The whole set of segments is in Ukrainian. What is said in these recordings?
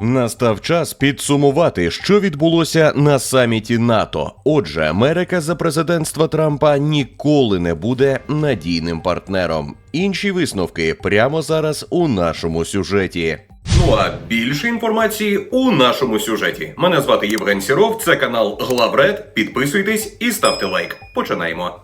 Настав час підсумувати, що відбулося на саміті НАТО. Отже, Америка за президентства Трампа ніколи не буде надійним партнером. Інші висновки прямо зараз у нашому сюжеті. Ну а більше інформації у нашому сюжеті. Мене звати Євген Сіров, це канал Главред. Підписуйтесь і ставте лайк. Починаємо.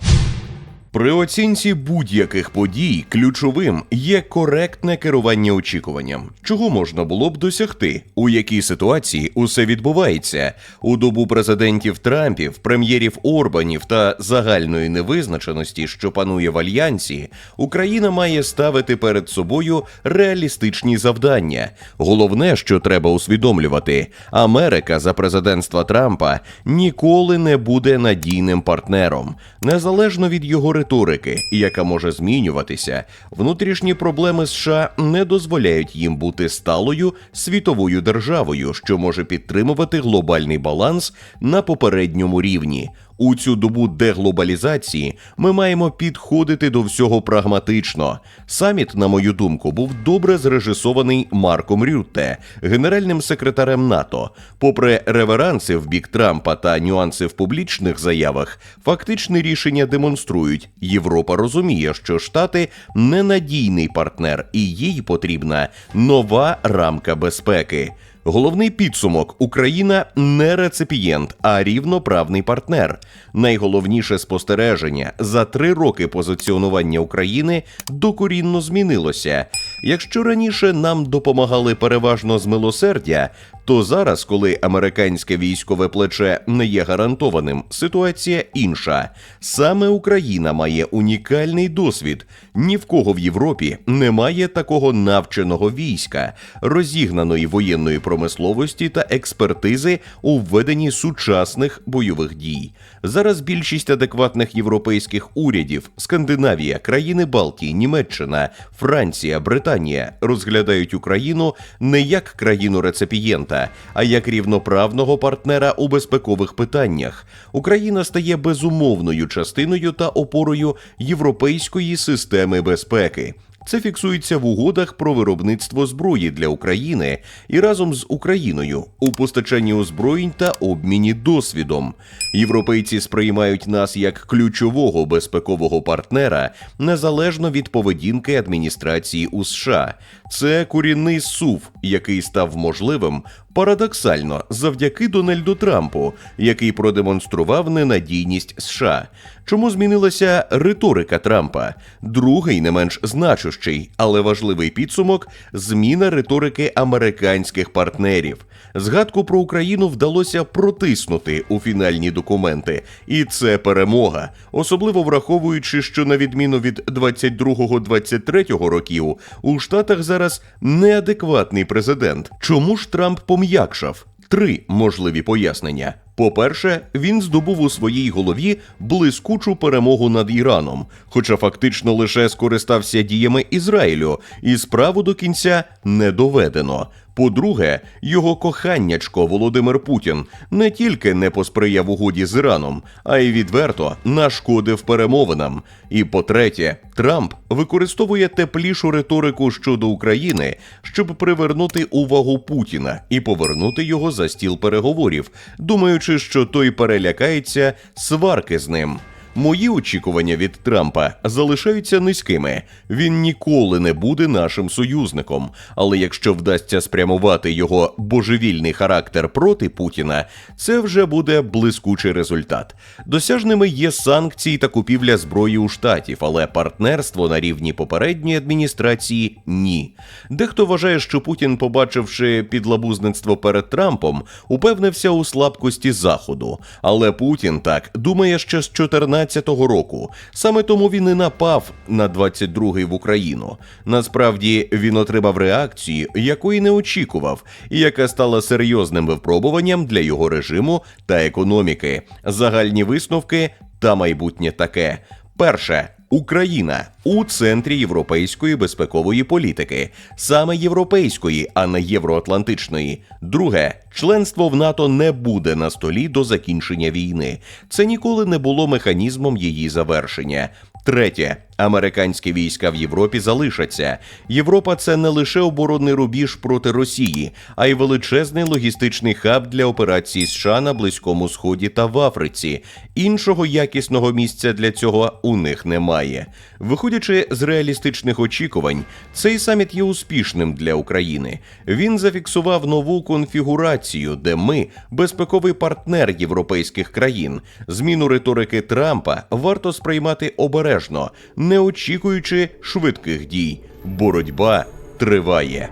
При оцінці будь-яких подій ключовим є коректне керування очікуванням, чого можна було б досягти, у якій ситуації усе відбувається? У добу президентів Трампів, прем'єрів Орбанів та загальної невизначеності, що панує в альянсі, Україна має ставити перед собою реалістичні завдання. Головне, що треба усвідомлювати, Америка за президентства Трампа ніколи не буде надійним партнером, незалежно від його риторики, яка може змінюватися. Внутрішні проблеми США не дозволяють їм бути сталою світовою державою, що може підтримувати глобальний баланс на попередньому рівні. У цю добу деглобалізації ми маємо підходити до всього прагматично. Саміт, на мою думку, був добре зрежисований Марком Рютте, генеральним секретарем НАТО. Попри реверанси в бік Трампа та нюанси в публічних заявах, фактичні рішення демонструють, Європа розуміє, що Штати ненадійний партнер, і їй потрібна нова рамка безпеки. Головний підсумок: Україна не реципієнт, а рівноправний партнер. Найголовніше спостереження за три роки позиціонування України докорінно змінилося. Якщо раніше нам допомагали переважно з милосердя, то зараз, коли американське військове плече не є гарантованим, ситуація інша. Саме Україна має унікальний досвід. Ні в кого в Європі немає такого навченого війська, розігнаної воєнної промисловості та експертизи у введенні сучасних бойових дій. Зараз більшість адекватних європейських урядів Скандинавія, країни Балтії, Німеччина, Франція, Британія розглядають Україну не як країну реципієнта, а як рівноправного партнера у безпекових питаннях. Україна стає безумовною частиною та опорою європейської системи безпеки. Це фіксується в угодах про виробництво зброї для України і разом з Україною у постачанні озброєнь та обміні досвідом. Європейці сприймають нас як ключового безпекового партнера незалежно від поведінки адміністрації у США. Це корінний сув, який став можливим парадоксально завдяки Дональду Трампу, який продемонстрував ненадійність США. Чому змінилася риторика Трампа? Другий не менш значущий, але важливий підсумок зміна риторики американських партнерів. Згадку про Україну вдалося протиснути у фінальні документи, і це перемога, особливо враховуючи, що на відміну від 22-23 років у Штатах зараз неадекватний президент. Чому ж Трамп пом'якшав? Три можливі пояснення. По-перше, він здобув у своїй голові блискучу перемогу над Іраном, хоча фактично лише скористався діями Ізраїлю, і справу до кінця не доведено. По-друге, його коханнячко Володимир Путін не тільки не посприяв угоді з Іраном, а й відверто нашкодив перемовинам. І по-третє, Трамп використовує теплішу риторику щодо України, щоб привернути увагу Путіна і повернути його за стіл переговорів, думаючи, що той перелякається сварки з ним. Мої очікування від Трампа залишаються низькими. Він ніколи не буде нашим союзником. Але якщо вдасться спрямувати його божевільний характер проти Путіна, це вже буде блискучий результат. Досяжними є санкції та купівля зброї у штатів, але партнерство на рівні попередньої адміністрації ні. Дехто вважає, що Путін, побачивши підлабузництво перед Трампом, упевнився у слабкості Заходу. Але Путін так думає ще з 14 2014 року. Саме тому він і напав на 22-й в Україну. Насправді він отримав реакцію, якої не очікував, і яка стала серйозним випробуванням для його режиму та економіки. Загальні висновки та майбутнє таке. Перше. Україна у центрі європейської безпекової політики, саме європейської, а не євроатлантичної. Друге, членство в НАТО не буде на столі до закінчення війни. Це ніколи не було механізмом її завершення. Третє, Американські війська в Європі залишаться. Європа це не лише оборонний рубіж проти Росії, а й величезний логістичний хаб для операцій США на Близькому Сході та в Африці. Іншого якісного місця для цього у них немає. Виходячи з реалістичних очікувань, цей саміт є успішним для України. Він зафіксував нову конфігурацію, де ми безпековий партнер європейських країн. Зміну риторики Трампа варто сприймати обережно, не очікуючи швидких дій. Боротьба триває.